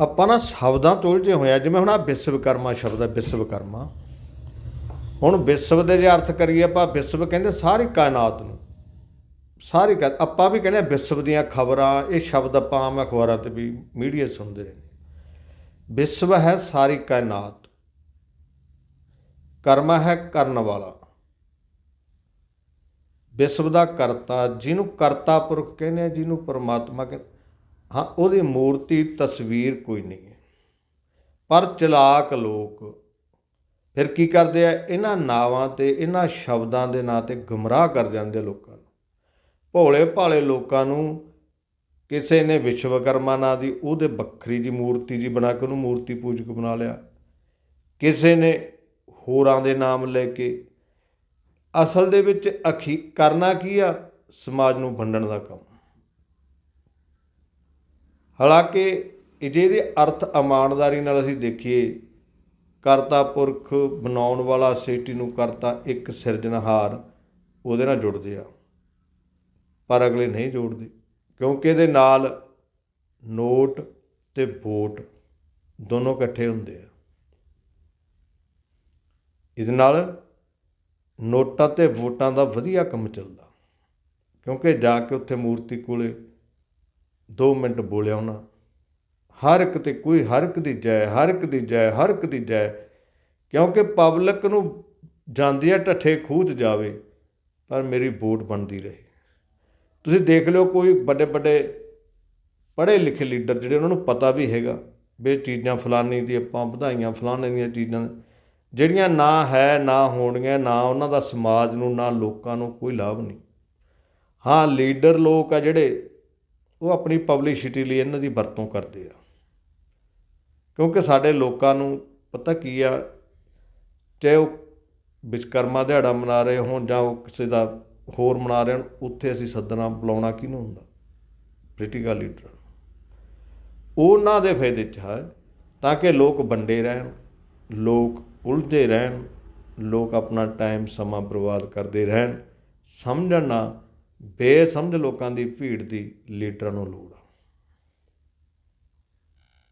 ਆਪਾਂ ਨਾ ਸ਼ਬਦਾਂ ਤੋਂ ਉਲਝੇ ਹੋਏ ਆ, ਜਿਵੇਂ ਹੁਣ ਆ ਵਿਸ਼ਵਕਰਮਾ ਸ਼ਬਦ ਹੈ ਵਿਸ਼ਵਕਰਮਾ ਹੁਣ ਵਿਸ਼ਵ ਦੇ ਜੇ ਅਰਥ ਕਰੀਏ ਆਪਾਂ ਵਿਸ਼ਵ ਕਹਿੰਦੇ ਸਾਰੀ ਕਾਇਨਾਤ ਨੂੰ। ਸਾਰੀ ਕਾ, ਆਪਾਂ ਵੀ ਕਹਿੰਦੇ ਆ ਵਿਸ਼ਵ ਦੀਆਂ ਖਬਰਾਂ, ਇਹ ਸ਼ਬਦ ਆਪਾਂ ਆਮ ਅਖਬਾਰਾਂ ਤੇ ਵੀ ਮੀਡੀਆ ਸੁਣਦੇ ਰਹਿੰਦੇ ਵਿਸ਼ਵ ਹੈ ਸਾਰੀ ਕਾਇਨਾਤ। ਕਰਮਾ ਹੈ ਕਰਨ ਵਾਲਾ। ਵਿਸ਼ਵ ਦਾ ਕਰਤਾ, ਜਿਹਨੂੰ ਕਰਤਾ ਪੁਰਖ ਕਹਿੰਦੇ ਆ, ਜਿਹਨੂੰ ਪਰਮਾਤਮਾ ਕਹਿੰਦੇ ਹਾਂ, ਉਹਦੀ ਮੂਰਤੀ, ਤਸਵੀਰ ਕੋਈ ਨਹੀਂ ਹੈ। ਪਰ ਚਲਾਕ ਲੋਕ ਫਿਰ ਕੀ ਕਰਦੇ ਆ? ਇਹਨਾਂ ਨਾਵਾਂ ਤੇ, ਇਹਨਾਂ ਸ਼ਬਦਾਂ ਦੇ ਨਾਂ ਤੇ ਗੁੰਮਰਾਹ ਕਰ ਜਾਂਦੇ ਲੋਕਾਂ ਨੂੰ। ਭੋਲੇ ਭਾਲੇ ਲੋਕਾਂ ਨੂੰ ਕਿਸੇ ਨੇ ਵਿਸ਼ਵਕਰਮਾ ਨਾਂ ਦੀ, ਉਹਦੇ ਵੱਖਰੀ ਜੀ ਮੂਰਤੀ ਜੀ ਬਣਾ ਕੇ ਉਹਨੂੰ ਮੂਰਤੀ ਪੂਜਕ ਬਣਾ ਲਿਆ। ਕਿਸੇ ਨੇ ਹੋਰਾਂ ਦੇ ਨਾਮ ਲੈ ਕੇ। ਅਸਲ ਦੇ ਵਿੱਚ ਅਖੀ ਕਰਨਾ ਕੀ ਆ? ਸਮਾਜ ਨੂੰ ਵੰਡਣ ਦਾ ਕੰਮ। ਹਾਲਾਂਕਿ ਇਹ ਅਰਥ ਇਮਾਨਦਾਰੀ ਨਾਲ ਅਸੀਂ ਦੇਖੀਏ, ਕਰਤਾ ਪੁਰਖ ਬਣਾਉਣ ਵਾਲਾ ਸ੍ਰਿਸ਼ਟੀ ਨੂੰ ਕਰਤਾ ਇੱਕ ਸਿਰਜਣਹਾਰ, ਉਹਦੇ ਨਾਲ ਜੁੜਦੇ ਆ। ਪਰ ਅਗਲੇ ਨਹੀਂ ਜੋੜਦੇ, ਕਿਉਂਕਿ ਇਹਦੇ ਨਾਲ ਨੋਟ ਤੇ ਵੋਟ ਦੋਨੋਂ ਇਕੱਠੇ ਹੁੰਦੇ ਆ। ਇਹਦੇ ਨਾਲ ਨੋਟਾਂ ਤੇ ਵੋਟਾਂ ਦਾ ਵਧੀਆ ਕੰਮ ਚੱਲਦਾ, ਕਿਉਂਕਿ ਜਾ ਕੇ ਉੱਥੇ ਮੂਰਤੀ ਕੋਲੇ 2 ਮਿੰਟ ਬੋਲਿਆ ਉਹਨਾਂ, ਹਰ ਇੱਕ ਤੇ ਕੋਈ, ਹਰ ਇੱਕ ਦੀ ਜੈ, ਹਰ ਇੱਕ ਦੀ ਜੈ, ਹਰ ਇੱਕ ਦੀ ਜੈ, ਕਿਉਂਕਿ ਪਬਲਿਕ ਨੂੰ ਜਾਂਦੀ ਹੈ ਢੱਠੇ ਖੂਹ 'ਚ ਜਾਵੇ, ਪਰ ਮੇਰੀ ਵੋਟ ਬਣਦੀ ਰਹੇ। ਤੁਸੀਂ ਦੇਖ ਲਿਓ ਕੋਈ ਵੱਡੇ ਵੱਡੇ ਪੜ੍ਹੇ ਲਿਖੇ ਲੀਡਰ ਜਿਹੜੇ ਉਹਨਾਂ ਨੂੰ ਪਤਾ ਵੀ ਹੈਗਾ ਵੀ ਇਹ ਚੀਜ਼ਾਂ ਫਲਾਨੀ ਦੀ, ਆਪਾਂ ਵਧਾਈਆਂ ਫਲਾਣੇ ਦੀਆਂ ਚੀਜ਼ਾਂ, ਜਿਹੜੀਆਂ ਨਾ ਹੈ, ਨਾ ਹੋਣੀਆਂ ਨਾ ਉਹਨਾਂ ਦਾ ਸਮਾਜ ਨੂੰ, ਨਾ ਲੋਕਾਂ ਨੂੰ ਕੋਈ ਲਾਭ ਨਹੀਂ। ਹਾਂ, ਲੀਡਰ ਲੋਕ ਆ ਜਿਹੜੇ ਉਹ ਆਪਣੀ ਪਬਲਿਸਿਟੀ ਲਈ ਇਹਨਾਂ ਦੀ ਵਰਤੋਂ ਕਰਦੇ ਆ। ਕਿਉਂਕਿ ਸਾਡੇ ਲੋਕਾਂ ਨੂੰ ਪਤਾ ਕੀ ਆ, ਚਾਹੇ ਉਹ ਵਿਸ਼ਕਰਮਾ ਦਿਹਾੜਾ ਮਨਾ ਰਹੇ ਹੋਣ ਜਾਂ ਉਹ ਕਿਸੇ ਦਾ ਹੋਰ ਮਨਾ ਰਹੇ ਹੋਣ, ਉੱਥੇ ਅਸੀਂ ਸੱਦਣਾ ਬੁਲਾਉਣਾ ਕਿਹਨੂੰ ਹੁੰਦਾ? ਪੋਲੀਟੀਕਲ ਲੀਡਰ ਉਹਨਾਂ ਦੇ ਫਾਇਦੇ 'ਚ ਹੈ ਤਾਂ ਕਿ ਲੋਕ ਵੰਡੇ ਰਹਿਣ, ਲੋਕ ਉਲਝੇ ਰਹਿਣ, ਲੋਕ ਆਪਣਾ ਟਾਈਮ ਸਮਾਂ ਬਰਬਾਦ ਕਰਦੇ ਰਹਿਣ, ਸਮਝਣ ਨਾ ਬੇਸਮਝ ਲੋਕਾਂ ਦੀ ਭੀੜ ਦੀ ਲੀਡਰਾਂ ਨੂੰ ਲੋੜ ਆ।